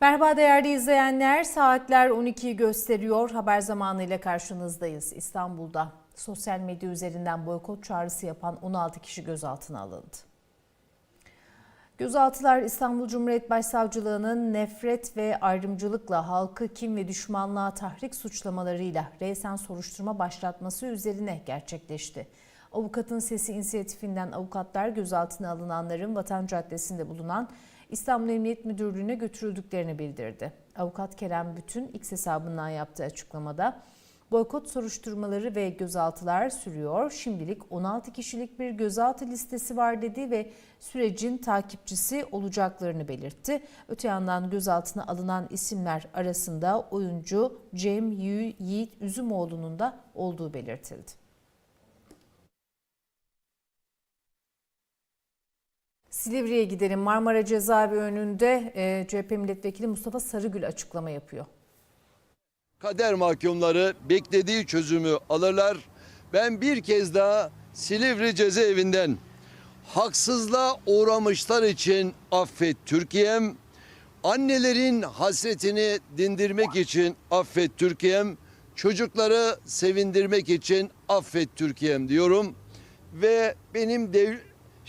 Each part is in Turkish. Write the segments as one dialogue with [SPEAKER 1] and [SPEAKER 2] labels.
[SPEAKER 1] Merhaba değerli izleyenler. Saatler 12'yi gösteriyor. Haber zamanıyla karşınızdayız. İstanbul'da sosyal medya üzerinden boykot çağrısı yapan 16 kişi gözaltına alındı. Gözaltılar İstanbul Cumhuriyet Başsavcılığı'nın nefret ve ayrımcılıkla halkı kim ve düşmanlığa tahrik suçlamalarıyla resen soruşturma başlatması üzerine gerçekleşti. Avukatın Sesi inisiyatifinden avukatlar gözaltına alınanların Vatan Caddesi'nde bulunan İstanbul Emniyet Müdürlüğü'ne götürüldüklerini bildirdi. Avukat Kerem Bütün X hesabından yaptığı açıklamada boykot soruşturmaları ve gözaltılar sürüyor. Şimdilik 16 kişilik bir gözaltı listesi var dedi ve sürecin takipçisi olacaklarını belirtti. Öte yandan gözaltına alınan isimler arasında oyuncu Cem Yiğit Üzümoğlu'nun da olduğu belirtildi. Silivri'ye gidelim. Marmara Cezaevi önünde e, CHP Milletvekili Mustafa Sarıgül açıklama yapıyor.
[SPEAKER 2] kader mahkumları beklediği çözümü alırlar. Ben bir kez daha Silivri cezaevinden haksızlığa uğramışlar için affet Türkiye'm, annelerin hasretini dindirmek için affet Türkiye'm, çocukları sevindirmek için affet Türkiye'm diyorum. Ve benim dev,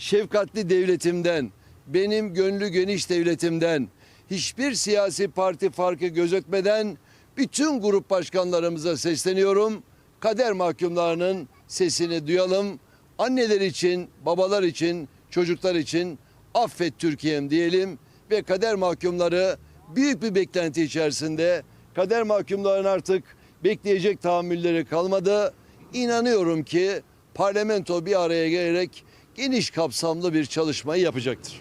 [SPEAKER 2] şefkatli devletimden, benim gönlü geniş devletimden, hiçbir siyasi parti farkı gözetmeden bütün grup başkanlarımıza sesleniyorum. Kader mahkumlarının sesini duyalım. Anneler için, babalar için, çocuklar için affet Türkiye'm diyelim ve kader mahkumları büyük bir beklenti içerisinde kader mahkumların artık bekleyecek tahammülleri kalmadı. İnanıyorum ki parlamento bir araya gelerek geniş kapsamlı bir çalışmayı yapacaktır.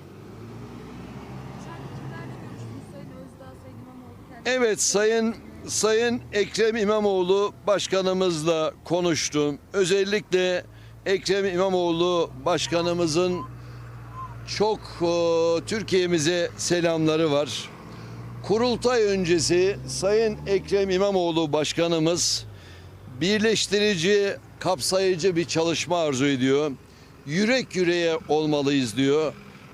[SPEAKER 2] Evet Sayın Sayın Ekrem İmamoğlu başkanımızla konuştum. Özellikle Ekrem İmamoğlu başkanımızın çok e, Türkiye'mize selamları var. Kurultay öncesi Sayın Ekrem İmamoğlu başkanımız birleştirici, kapsayıcı bir çalışma arzu ediyor. Yürek yüreğe olmalıyız diyor.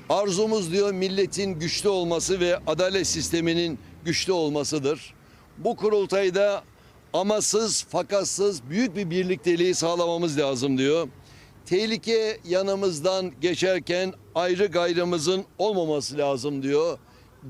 [SPEAKER 2] Arzumuz diyor milletin güçlü olması ve adalet sisteminin güçlü olmasıdır. Bu kurultayda amasız, fakatsız büyük bir birlikteliği sağlamamız lazım diyor. Tehlike yanımızdan geçerken ayrı gayrımızın olmaması lazım diyor.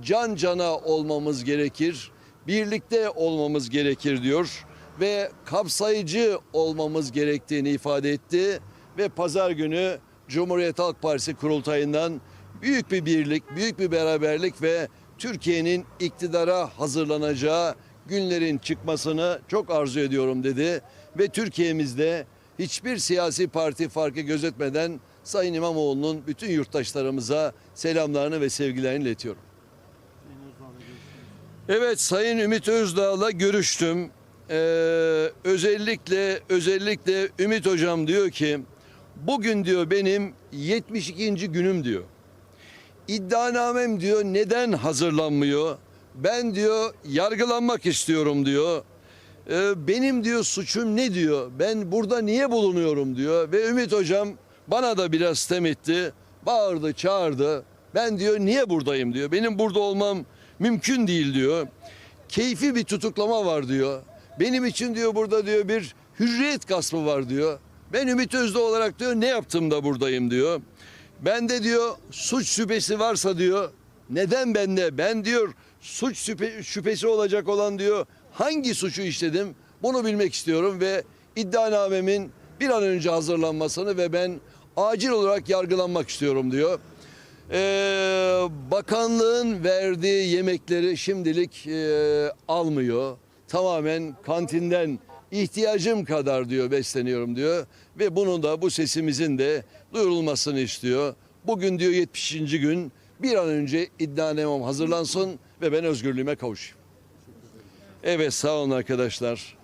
[SPEAKER 2] Can cana olmamız gerekir, birlikte olmamız gerekir diyor ve kapsayıcı olmamız gerektiğini ifade etti ve pazar günü Cumhuriyet Halk Partisi kurultayından büyük bir birlik, büyük bir beraberlik ve Türkiye'nin iktidara hazırlanacağı günlerin çıkmasını çok arzu ediyorum dedi ve Türkiye'mizde hiçbir siyasi parti farkı gözetmeden Sayın İmamoğlu'nun bütün yurttaşlarımıza selamlarını ve sevgilerini iletiyorum. Evet Sayın Ümit Özdağ'la görüştüm. Ee, özellikle özellikle Ümit Hocam diyor ki bugün diyor benim 72. günüm diyor. İddianamem diyor neden hazırlanmıyor? Ben diyor yargılanmak istiyorum diyor. Ee, benim diyor suçum ne diyor? Ben burada niye bulunuyorum diyor. Ve Ümit hocam bana da biraz sitem etti. Bağırdı çağırdı. Ben diyor niye buradayım diyor. Benim burada olmam mümkün değil diyor. Keyfi bir tutuklama var diyor. Benim için diyor burada diyor bir hürriyet gaspı var diyor. Ben Ümit Özdağ olarak diyor ne yaptım da buradayım diyor. Ben de diyor suç şüphesi varsa diyor neden bende? Ben diyor suç şüphe, şüphesi olacak olan diyor hangi suçu işledim? Bunu bilmek istiyorum ve iddianamemin bir an önce hazırlanmasını ve ben acil olarak yargılanmak istiyorum diyor. Ee, bakanlığın verdiği yemekleri şimdilik e, almıyor. Tamamen kantinden ihtiyacım kadar diyor besleniyorum diyor. Ve bunun da bu sesimizin de duyurulmasını istiyor. Bugün diyor 70. gün bir an önce iddianamem hazırlansın ve ben özgürlüğüme kavuşayım. Evet sağ olun arkadaşlar.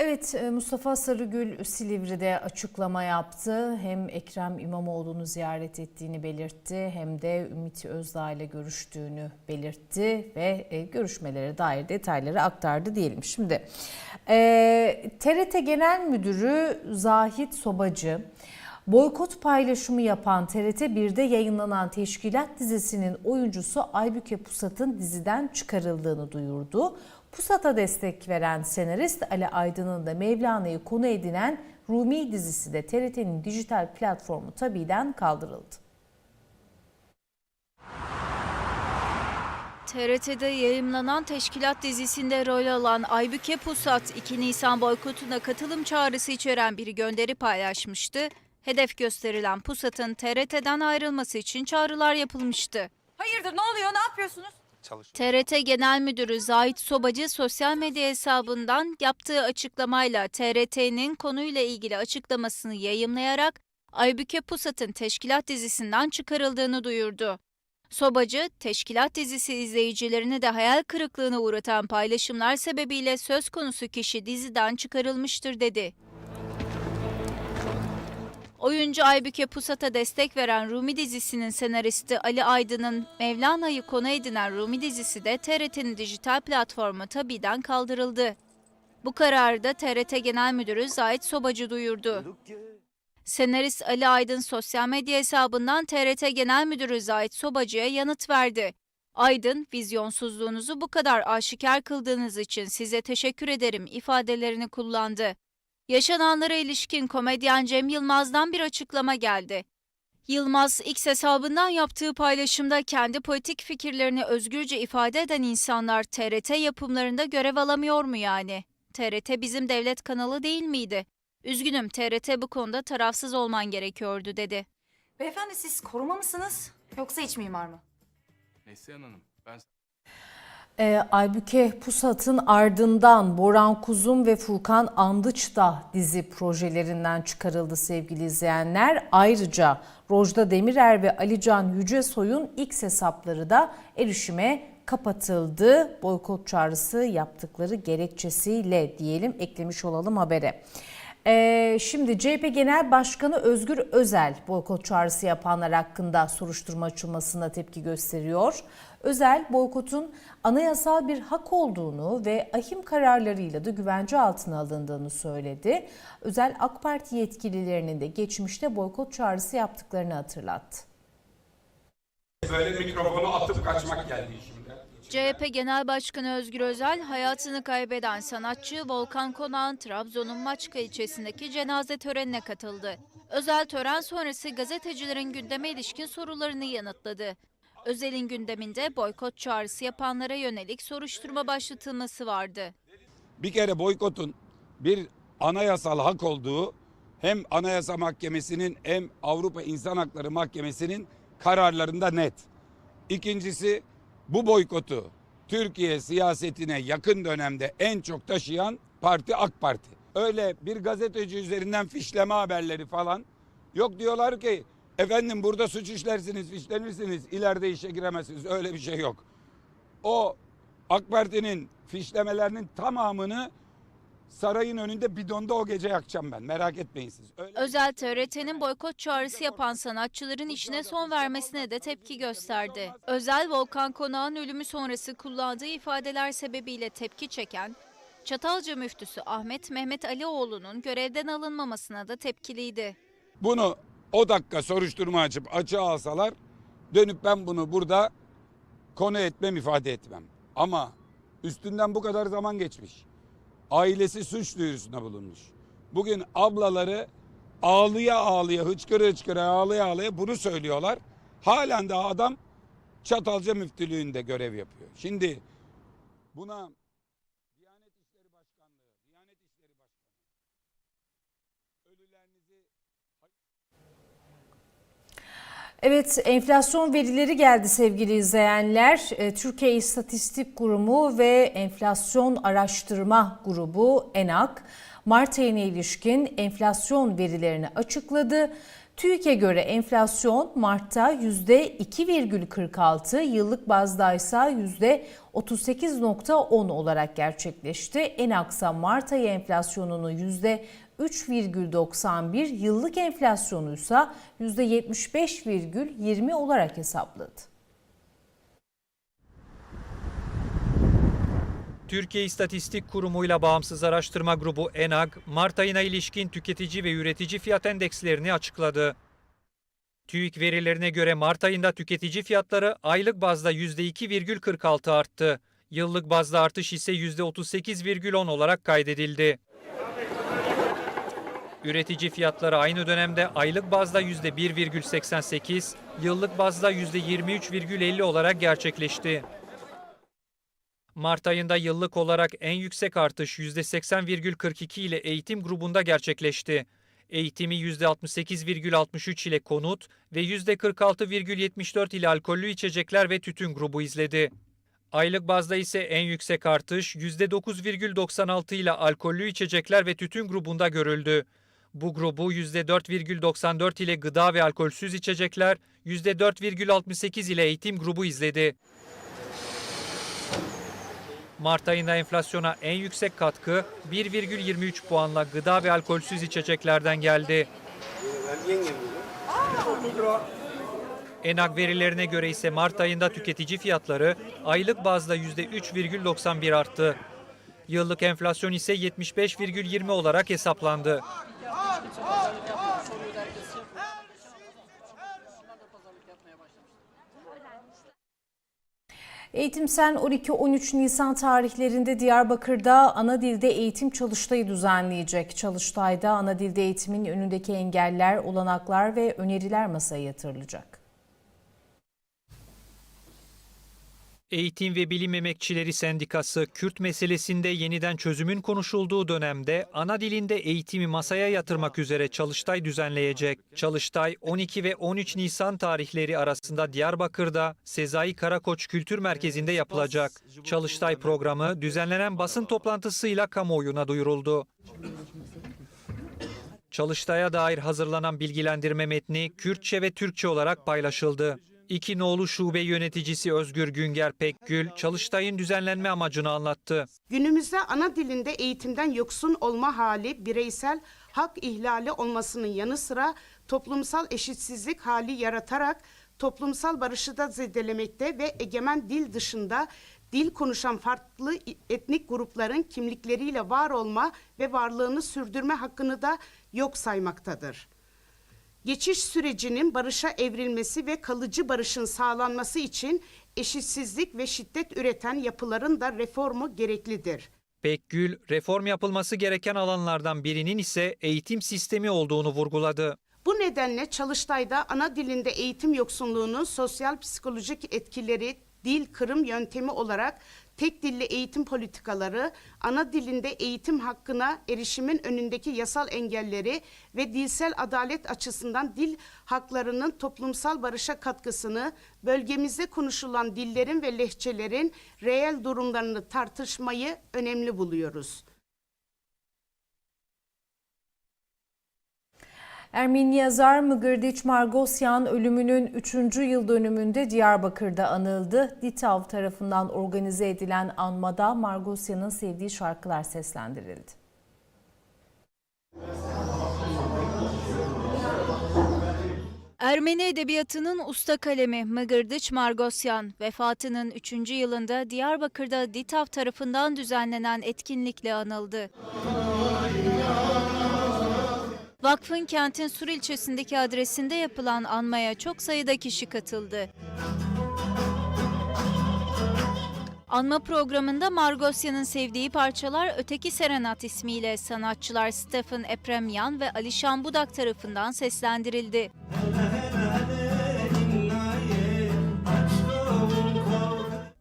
[SPEAKER 1] Evet e, Mustafa Sarıgül Silivri'de açıklama yaptı. Hem Ekrem İmamoğlu'nu ziyaret ettiğini belirtti hem de Ümit Özdağ ile görüştüğünü belirtti ve e, görüşmelere dair detayları aktardı diyelim. Şimdi e, TRT Genel Müdürü Zahit Sobacı Boykot paylaşımı yapan TRT 1'de yayınlanan Teşkilat dizisinin oyuncusu Aybüke Pusat'ın diziden çıkarıldığını duyurdu. Pusat'a destek veren senarist Ali Aydın'ın da Mevlana'yı konu edinen Rumi dizisi de TRT'nin dijital platformu Tabi'den kaldırıldı.
[SPEAKER 3] TRT'de yayımlanan Teşkilat dizisinde rol alan Aybüke Pusat, 2 Nisan boykotuna katılım çağrısı içeren bir gönderi paylaşmıştı. Hedef gösterilen Pusat'ın TRT'den ayrılması için çağrılar yapılmıştı.
[SPEAKER 4] Hayırdır ne oluyor ne yapıyorsunuz?
[SPEAKER 3] TRT Genel Müdürü Zahit Sobacı sosyal medya hesabından yaptığı açıklamayla TRT'nin konuyla ilgili açıklamasını yayımlayarak Aybüke Pusat'ın Teşkilat dizisinden çıkarıldığını duyurdu. Sobacı, Teşkilat dizisi izleyicilerini de hayal kırıklığına uğratan paylaşımlar sebebiyle söz konusu kişi diziden çıkarılmıştır dedi. Oyuncu Aybüke Pusat'a destek veren Rumi dizisinin senaristi Ali Aydın'ın Mevlana'yı konu edinen Rumi dizisi de TRT'nin dijital platformu Tabi'den kaldırıldı. Bu kararı da TRT Genel Müdürü Zahit Sobacı duyurdu. Senarist Ali Aydın sosyal medya hesabından TRT Genel Müdürü Zahit Sobacı'ya yanıt verdi. Aydın, vizyonsuzluğunuzu bu kadar aşikar kıldığınız için size teşekkür ederim ifadelerini kullandı. Yaşananlara ilişkin komedyen Cem Yılmaz'dan bir açıklama geldi. Yılmaz, X hesabından yaptığı paylaşımda kendi politik fikirlerini özgürce ifade eden insanlar TRT yapımlarında görev alamıyor mu yani? TRT bizim devlet kanalı değil miydi? Üzgünüm TRT bu konuda tarafsız olman gerekiyordu dedi.
[SPEAKER 4] Beyefendi siz koruma mısınız yoksa iç mimar mı?
[SPEAKER 5] Neslihan Hanım, ben
[SPEAKER 1] Ee, Aybüke Pusat'ın ardından Boran Kuzum ve Furkan Andıç da dizi projelerinden çıkarıldı sevgili izleyenler. Ayrıca Rojda Demirer ve Alican Yücesoy'un X hesapları da erişime kapatıldı. Boykot çağrısı yaptıkları gerekçesiyle diyelim eklemiş olalım habere. Ee, şimdi CHP Genel Başkanı Özgür Özel boykot çağrısı yapanlar hakkında soruşturma açılmasına tepki gösteriyor. Özel boykotun anayasal bir hak olduğunu ve ahim kararlarıyla da güvence altına alındığını söyledi. Özel AK Parti yetkililerinin de geçmişte boykot çağrısı yaptıklarını hatırlattı.
[SPEAKER 5] böyle mikrofonu atıp kaçmak geldi şimdi.
[SPEAKER 3] CHP Genel Başkanı Özgür Özel, hayatını kaybeden sanatçı Volkan Konak'ın Trabzon'un Maçka ilçesindeki cenaze törenine katıldı. Özel tören sonrası gazetecilerin gündeme ilişkin sorularını yanıtladı. Özel'in gündeminde boykot çağrısı yapanlara yönelik soruşturma başlatılması vardı.
[SPEAKER 6] bir kere boykotun bir anayasal hak olduğu hem Anayasa Mahkemesi'nin hem Avrupa İnsan Hakları Mahkemesi'nin kararlarında net. İkincisi bu boykotu Türkiye siyasetine yakın dönemde en çok taşıyan parti AK Parti. Öyle bir gazeteci üzerinden fişleme haberleri falan yok diyorlar ki efendim burada suç işlersiniz, fişlenirsiniz, ileride işe giremezsiniz. Öyle bir şey yok. O AK Parti'nin fişlemelerinin tamamını sarayın önünde bidonda o gece yakacağım ben. Merak etmeyin siz. Öyle
[SPEAKER 3] Özel TRT'nin boykot çağrısı yapan sanatçıların işine son vermesine de tepki gösterdi. Özel Volkan Konak'ın ölümü sonrası kullandığı ifadeler sebebiyle tepki çeken Çatalca müftüsü Ahmet Mehmet Alioğlu'nun görevden alınmamasına da tepkiliydi.
[SPEAKER 6] Bunu o dakika soruşturma açıp açığa alsalar dönüp ben bunu burada konu etmem ifade etmem. Ama üstünden bu kadar zaman geçmiş. Ailesi suç duyurusunda bulunmuş. Bugün ablaları ağlıya ağlıya hıçkıra hıçkıra ağlıya ağlıya bunu söylüyorlar. Halen daha adam Çatalca müftülüğünde görev yapıyor. Şimdi buna Diyanet İşleri Başkanlığı, Diyanet İşleri Başkanı ölülerinizi
[SPEAKER 1] Evet enflasyon verileri geldi sevgili izleyenler. E, Türkiye İstatistik Kurumu ve Enflasyon Araştırma Grubu ENAK Mart ayına ilişkin enflasyon verilerini açıkladı. TÜİK'e göre enflasyon Mart'ta %2,46, yıllık bazda ise %38,10 olarak gerçekleşti. Enaksa Mart ayı enflasyonunu %3,91, yıllık enflasyonu ise %75,20 olarak hesapladı.
[SPEAKER 7] Türkiye İstatistik Kurumu ile bağımsız araştırma grubu ENAG, Mart ayına ilişkin tüketici ve üretici fiyat endekslerini açıkladı. TÜİK verilerine göre Mart ayında tüketici fiyatları aylık bazda %2,46 arttı. Yıllık bazda artış ise %38,10 olarak kaydedildi. Üretici fiyatları aynı dönemde aylık bazda %1,88, yıllık bazda %23,50 olarak gerçekleşti. Mart ayında yıllık olarak en yüksek artış %80,42 ile eğitim grubunda gerçekleşti. Eğitimi %68,63 ile konut ve %46,74 ile alkollü içecekler ve tütün grubu izledi. Aylık bazda ise en yüksek artış %9,96 ile alkollü içecekler ve tütün grubunda görüldü. Bu grubu %4,94 ile gıda ve alkolsüz içecekler, %4,68 ile eğitim grubu izledi. Mart ayında enflasyona en yüksek katkı 1,23 puanla gıda ve alkolsüz içeceklerden geldi. Enak verilerine göre ise Mart ayında tüketici fiyatları aylık bazda %3,91 arttı. Yıllık enflasyon ise 75,20 olarak hesaplandı.
[SPEAKER 1] Eğitim Sen 12-13 Nisan tarihlerinde Diyarbakır'da ana dilde eğitim çalıştayı düzenleyecek. Çalıştayda ana dilde eğitimin önündeki engeller, olanaklar ve öneriler masaya yatırılacak.
[SPEAKER 7] Eğitim ve Bilim Emekçileri Sendikası Kürt meselesinde yeniden çözümün konuşulduğu dönemde ana dilinde eğitimi masaya yatırmak üzere çalıştay düzenleyecek. Çalıştay 12 ve 13 Nisan tarihleri arasında Diyarbakır'da Sezai Karakoç Kültür Merkezi'nde yapılacak. Çalıştay programı düzenlenen basın toplantısıyla kamuoyuna duyuruldu. Çalıştay'a dair hazırlanan bilgilendirme metni Kürtçe ve Türkçe olarak paylaşıldı. İki nolu şube yöneticisi Özgür Günger Pekgül, Çalıştay'ın düzenlenme amacını anlattı.
[SPEAKER 8] Günümüzde ana dilinde eğitimden yoksun olma hali bireysel hak ihlali olmasının yanı sıra toplumsal eşitsizlik hali yaratarak toplumsal barışı da zedelemekte ve egemen dil dışında dil konuşan farklı etnik grupların kimlikleriyle var olma ve varlığını sürdürme hakkını da yok saymaktadır. Geçiş sürecinin barışa evrilmesi ve kalıcı barışın sağlanması için eşitsizlik ve şiddet üreten yapıların da reformu gereklidir.
[SPEAKER 7] Pekgül, reform yapılması gereken alanlardan birinin ise eğitim sistemi olduğunu vurguladı.
[SPEAKER 8] Bu nedenle Çalıştay'da ana dilinde eğitim yoksunluğunun sosyal psikolojik etkileri, dil kırım yöntemi olarak tek dilli eğitim politikaları, ana dilinde eğitim hakkına erişimin önündeki yasal engelleri ve dilsel adalet açısından dil haklarının toplumsal barışa katkısını, bölgemizde konuşulan dillerin ve lehçelerin reel durumlarını tartışmayı önemli buluyoruz.
[SPEAKER 1] Ermeni yazar Mıgırdiç Margosyan ölümünün 3. yıl dönümünde Diyarbakır'da anıldı. DİTAV tarafından organize edilen anmada Margosyan'ın sevdiği şarkılar seslendirildi.
[SPEAKER 3] Ermeni edebiyatının usta kalemi Mıgırdıç Margosyan vefatının 3. yılında Diyarbakır'da DİTAV tarafından düzenlenen etkinlikle anıldı. Vakfın kentin Sur ilçesindeki adresinde yapılan anmaya çok sayıda kişi katıldı. Anma programında Margosyan'ın sevdiği parçalar Öteki Serenat ismiyle sanatçılar Stephen Epremyan ve Alişan Budak tarafından seslendirildi.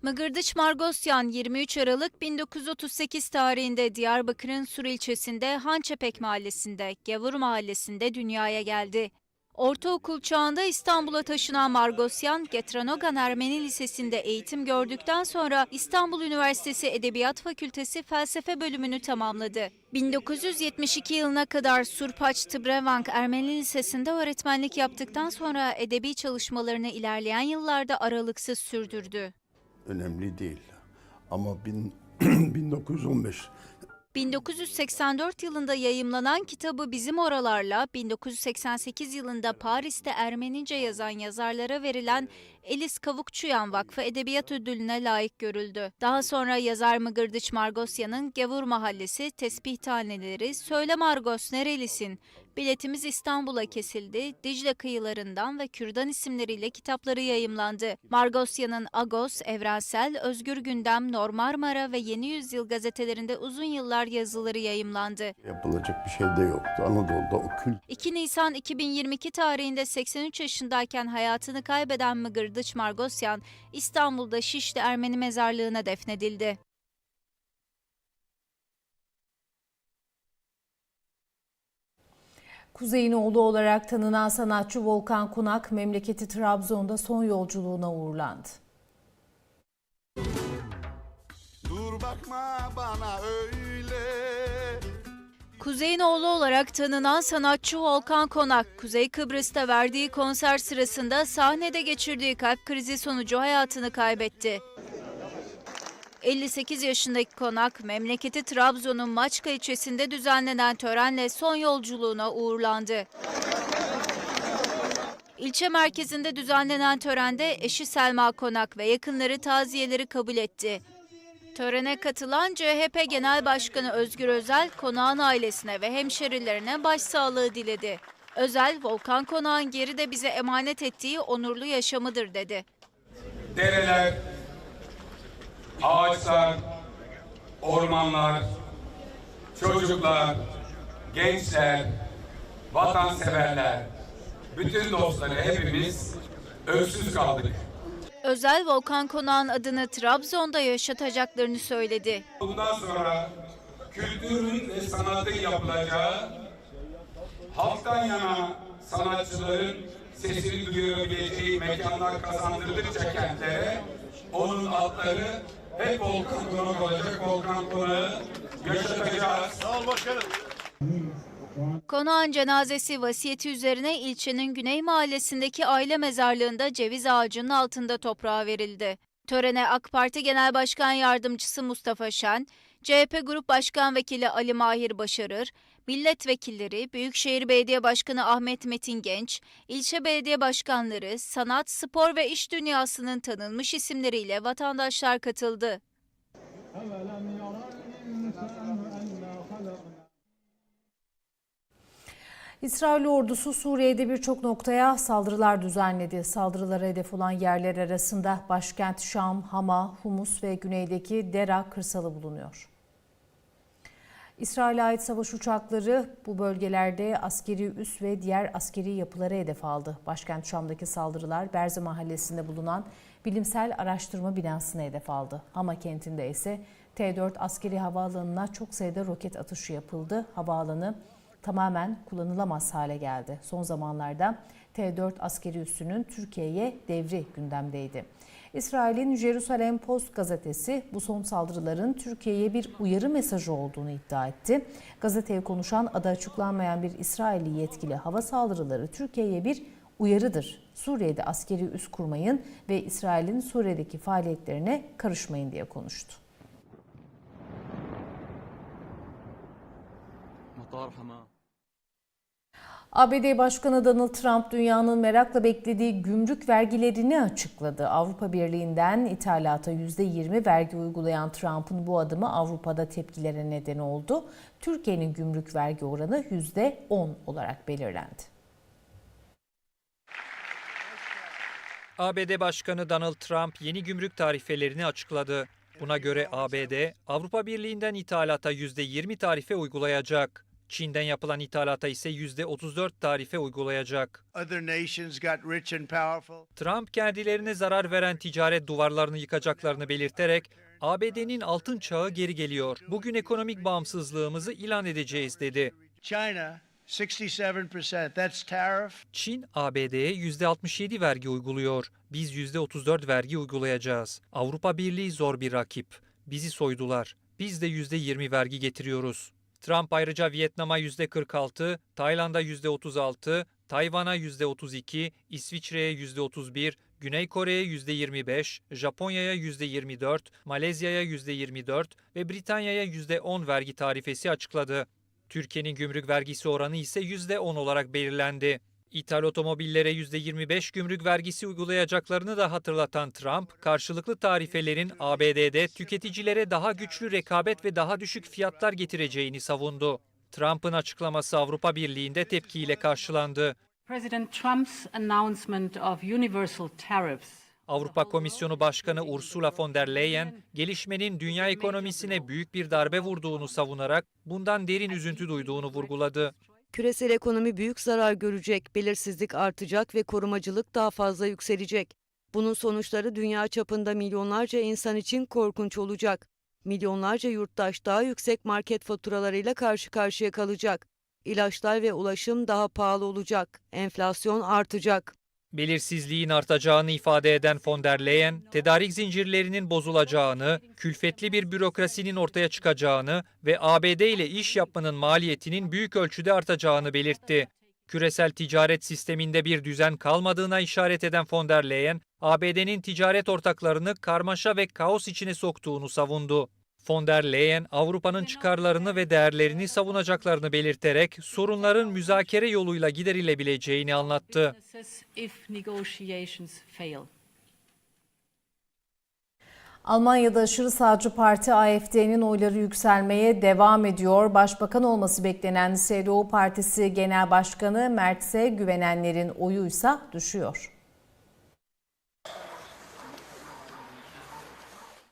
[SPEAKER 3] Mıgırdıç Margosyan 23 Aralık 1938 tarihinde Diyarbakır'ın Sur ilçesinde Hançepek mahallesinde, Gavur mahallesinde dünyaya geldi. Ortaokul çağında İstanbul'a taşınan Margosyan, Getranogan Ermeni Lisesi'nde eğitim gördükten sonra İstanbul Üniversitesi Edebiyat Fakültesi Felsefe bölümünü tamamladı. 1972 yılına kadar Surpaç Tıbrevank Ermeni Lisesi'nde öğretmenlik yaptıktan sonra edebi çalışmalarını ilerleyen yıllarda aralıksız sürdürdü.
[SPEAKER 9] Önemli değil. Ama bin, 1915
[SPEAKER 3] 1984 yılında yayımlanan kitabı Bizim Oralarla 1988 yılında Paris'te Ermenice yazan yazarlara verilen Elis Kavukçuyan Vakfı Edebiyat Ödülü'ne layık görüldü. Daha sonra yazar Mıgırdıç Margosyan'ın Gavur Mahallesi, Tesbih Taneleri, Söyle Margos Nerelisin? Biletimiz İstanbul'a kesildi, Dicle kıyılarından ve Kürdan isimleriyle kitapları yayımlandı. Margosyan'ın Agos, Evrensel, Özgür Gündem, Normarmara ve Yeni Yüzyıl gazetelerinde uzun yıllar yazıları yayımlandı.
[SPEAKER 9] Yapılacak bir şey de yoktu. Anadolu'da o kült
[SPEAKER 3] 2 Nisan 2022 tarihinde 83 yaşındayken hayatını kaybeden Mıgırdıç Margosyan, İstanbul'da Şişli Ermeni mezarlığına defnedildi.
[SPEAKER 1] Kuzey'in oğlu olarak tanınan sanatçı Volkan Konak memleketi Trabzon'da son yolculuğuna uğurlandı.
[SPEAKER 10] Dur bakma bana öyle
[SPEAKER 3] Kuzey'in oğlu olarak tanınan sanatçı Volkan Konak, Kuzey Kıbrıs'ta verdiği konser sırasında sahnede geçirdiği kalp krizi sonucu hayatını kaybetti. 58 yaşındaki Konak, memleketi Trabzon'un Maçka ilçesinde düzenlenen törenle son yolculuğuna uğurlandı. İlçe merkezinde düzenlenen törende eşi Selma Konak ve yakınları taziyeleri kabul etti. Törene katılan CHP Genel Başkanı Özgür Özel, konağın ailesine ve hemşerilerine başsağlığı diledi. Özel, Volkan Konağın geride bize emanet ettiği onurlu yaşamıdır dedi.
[SPEAKER 5] Dereler, ağaçlar, ormanlar, çocuklar, gençler, vatanseverler, bütün dostları hepimiz öksüz kaldık.
[SPEAKER 3] Özel, Volkan Konağın adını Trabzon'da yaşatacaklarını söyledi.
[SPEAKER 5] Bundan sonra kültürün ve sanatın yapılacağı, halktan yana sanatçıların sesini duyurabileceği mekanlar kazandırdıkça kentlere onun adları hep Volkan Konak olacak. Volkan Konak'ı yaşatacağız.
[SPEAKER 3] Konağın cenazesi vasiyeti üzerine ilçenin Güney Mahallesi'ndeki aile mezarlığında ceviz ağacının altında toprağa verildi. Törene AK Parti Genel Başkan Yardımcısı Mustafa Şen, CHP Grup Başkan Vekili Ali Mahir Başarır, milletvekilleri, Büyükşehir Belediye Başkanı Ahmet Metin Genç, ilçe belediye başkanları, sanat, spor ve iş dünyasının tanınmış isimleriyle vatandaşlar katıldı.
[SPEAKER 1] İsrail ordusu Suriye'de birçok noktaya saldırılar düzenledi. Saldırılara hedef olan yerler arasında başkent Şam, Hama, Humus ve güneydeki Dera kırsalı bulunuyor. İsrail'e ait savaş uçakları bu bölgelerde askeri üs ve diğer askeri yapılara hedef aldı. Başkent Şam'daki saldırılar Berze mahallesinde bulunan bilimsel araştırma binasına hedef aldı. Hama kentinde ise T-4 askeri havaalanına çok sayıda roket atışı yapıldı. Havaalanı tamamen kullanılamaz hale geldi. Son zamanlarda T-4 askeri üssünün Türkiye'ye devri gündemdeydi. İsrail'in Jerusalem Post gazetesi bu son saldırıların Türkiye'ye bir uyarı mesajı olduğunu iddia etti. Gazeteye konuşan adı açıklanmayan bir İsrailli yetkili hava saldırıları Türkiye'ye bir uyarıdır. Suriye'de askeri üs kurmayın ve İsrail'in Suriye'deki faaliyetlerine karışmayın diye konuştu. ABD Başkanı Donald Trump dünyanın merakla beklediği gümrük vergilerini açıkladı. Avrupa Birliği'nden ithalata %20 vergi uygulayan Trump'ın bu adımı Avrupa'da tepkilere neden oldu. Türkiye'nin gümrük vergi oranı %10 olarak belirlendi.
[SPEAKER 7] ABD Başkanı Donald Trump yeni gümrük tarifelerini açıkladı. Buna göre ABD, Avrupa Birliği'nden ithalata %20 tarife uygulayacak. Çin'den yapılan ithalata ise %34 tarife uygulayacak. Trump kendilerine zarar veren ticaret duvarlarını yıkacaklarını belirterek ABD'nin altın çağı geri geliyor. Bugün ekonomik bağımsızlığımızı ilan edeceğiz dedi.
[SPEAKER 11] China 67%. That's tariff.
[SPEAKER 7] Çin ABD'ye %67 vergi uyguluyor. Biz %34 vergi uygulayacağız. Avrupa Birliği zor bir rakip. Bizi soydular. Biz de %20 vergi getiriyoruz. Trump ayrıca Vietnam'a %46, Tayland'a %36, Tayvan'a %32, İsviçre'ye %31, Güney Kore'ye %25, Japonya'ya %24, Malezya'ya %24 ve Britanya'ya %10 vergi tarifesi açıkladı. Türkiye'nin gümrük vergisi oranı ise %10 olarak belirlendi. İthal otomobillere %25 gümrük vergisi uygulayacaklarını da hatırlatan Trump, karşılıklı tarifelerin ABD'de tüketicilere daha güçlü rekabet ve daha düşük fiyatlar getireceğini savundu. Trump'ın açıklaması Avrupa Birliği'nde tepkiyle karşılandı.
[SPEAKER 12] President Trump's announcement of universal tariffs
[SPEAKER 7] Avrupa Komisyonu Başkanı Ursula von der Leyen, gelişmenin dünya ekonomisine büyük bir darbe vurduğunu savunarak bundan derin üzüntü duyduğunu vurguladı.
[SPEAKER 13] Küresel ekonomi büyük zarar görecek, belirsizlik artacak ve korumacılık daha fazla yükselecek. Bunun sonuçları dünya çapında milyonlarca insan için korkunç olacak. Milyonlarca yurttaş daha yüksek market faturalarıyla karşı karşıya kalacak. İlaçlar ve ulaşım daha pahalı olacak. Enflasyon artacak.
[SPEAKER 7] Belirsizliğin artacağını ifade eden von der Leyen, tedarik zincirlerinin bozulacağını, külfetli bir bürokrasinin ortaya çıkacağını ve ABD ile iş yapmanın maliyetinin büyük ölçüde artacağını belirtti. Küresel ticaret sisteminde bir düzen kalmadığına işaret eden von der Leyen, ABD'nin ticaret ortaklarını karmaşa ve kaos içine soktuğunu savundu. Von der Leyen, Avrupa'nın çıkarlarını ve değerlerini savunacaklarını belirterek sorunların müzakere yoluyla giderilebileceğini anlattı.
[SPEAKER 1] Almanya'da aşırı sağcı parti AFD'nin oyları yükselmeye devam ediyor. Başbakan olması beklenen CDU Partisi Genel Başkanı Mertz'e güvenenlerin oyuysa düşüyor.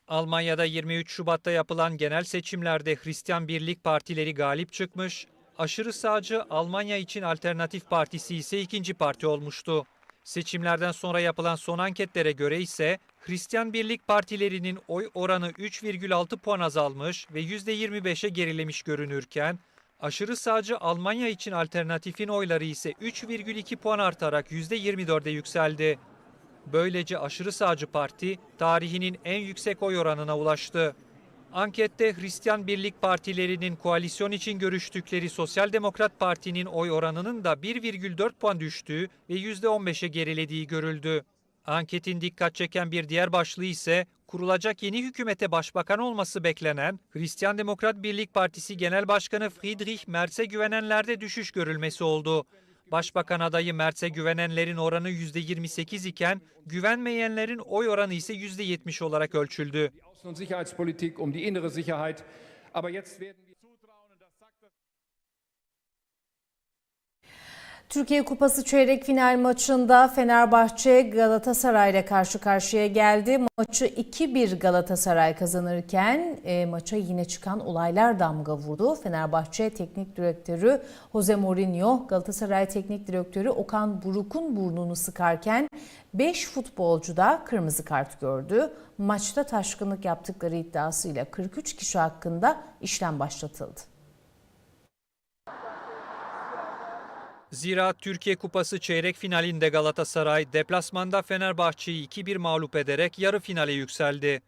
[SPEAKER 7] Almanya'da 23 Şubat'ta yapılan genel seçimlerde Hristiyan Birlik Partileri galip çıkmış, aşırı sağcı Almanya için Alternatif Partisi ise ikinci parti olmuştu. Seçimlerden sonra yapılan son anketlere göre ise Hristiyan Birlik Partilerinin oy oranı 3,6 puan azalmış ve %25'e gerilemiş görünürken, aşırı sağcı Almanya için Alternatif'in oyları ise 3,2 puan artarak %24'e yükseldi. Böylece aşırı sağcı parti tarihinin en yüksek oy oranına ulaştı. Ankette Hristiyan Birlik Partilerinin koalisyon için görüştükleri Sosyal Demokrat Parti'nin oy oranının da 1,4 puan düştüğü ve %15'e gerilediği görüldü. Anketin dikkat çeken bir diğer başlığı ise kurulacak yeni hükümete başbakan olması beklenen Hristiyan Demokrat Birlik Partisi Genel Başkanı Friedrich Merz'e güvenenlerde düşüş görülmesi oldu. Başbakan adayı Mertz'e güvenenlerin oranı %28 iken güvenmeyenlerin oy oranı ise %70 olarak ölçüldü.
[SPEAKER 1] Türkiye Kupası çeyrek final maçında Fenerbahçe Galatasaray ile karşı karşıya geldi. Maçı 2-1 Galatasaray kazanırken e, maça yine çıkan olaylar damga vurdu. Fenerbahçe Teknik Direktörü Jose Mourinho Galatasaray Teknik Direktörü Okan Buruk'un burnunu sıkarken 5 futbolcu da kırmızı kart gördü. Maçta taşkınlık yaptıkları iddiasıyla 43 kişi hakkında işlem başlatıldı.
[SPEAKER 7] Zira Türkiye Kupası çeyrek finalinde Galatasaray deplasmanda Fenerbahçe'yi 2-1 mağlup ederek yarı finale yükseldi.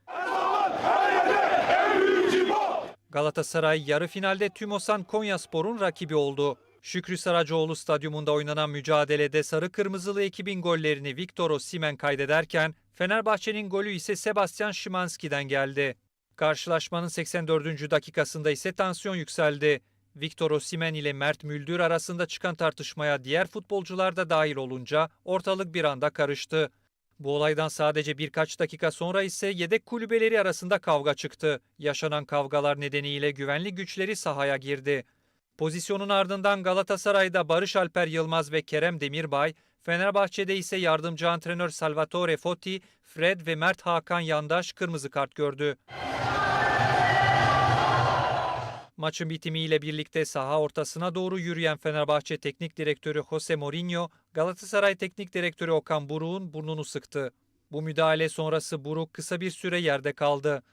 [SPEAKER 7] Galatasaray yarı finalde Tümosan Konyaspor'un rakibi oldu. Şükrü Saracoğlu stadyumunda oynanan mücadelede sarı kırmızılı ekibin gollerini Victor Osimhen kaydederken Fenerbahçe'nin golü ise Sebastian Szymanski'den geldi. Karşılaşmanın 84. dakikasında ise tansiyon yükseldi. Victor Osimhen ile Mert Müldür arasında çıkan tartışmaya diğer futbolcular da dahil olunca ortalık bir anda karıştı. Bu olaydan sadece birkaç dakika sonra ise yedek kulübeleri arasında kavga çıktı. Yaşanan kavgalar nedeniyle güvenlik güçleri sahaya girdi. Pozisyonun ardından Galatasaray'da Barış Alper Yılmaz ve Kerem Demirbay, Fenerbahçe'de ise yardımcı antrenör Salvatore Foti, Fred ve Mert Hakan Yandaş kırmızı kart gördü. Maçın bitimiyle birlikte saha ortasına doğru yürüyen Fenerbahçe Teknik Direktörü Jose Mourinho, Galatasaray Teknik Direktörü Okan Buruk'un burnunu sıktı. Bu müdahale sonrası Buruk kısa bir süre yerde kaldı.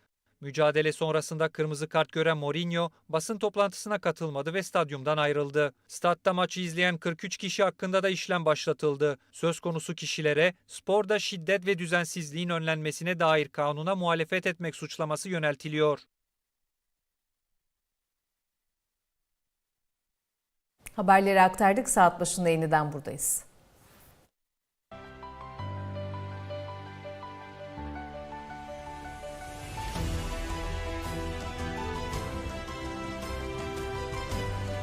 [SPEAKER 7] Mücadele sonrasında kırmızı kart gören Mourinho basın toplantısına katılmadı ve stadyumdan ayrıldı. Statta maçı izleyen 43 kişi hakkında da işlem başlatıldı. Söz konusu kişilere sporda şiddet ve düzensizliğin önlenmesine dair kanuna muhalefet etmek suçlaması yöneltiliyor.
[SPEAKER 1] Haberleri aktardık. Saat başında yeniden buradayız.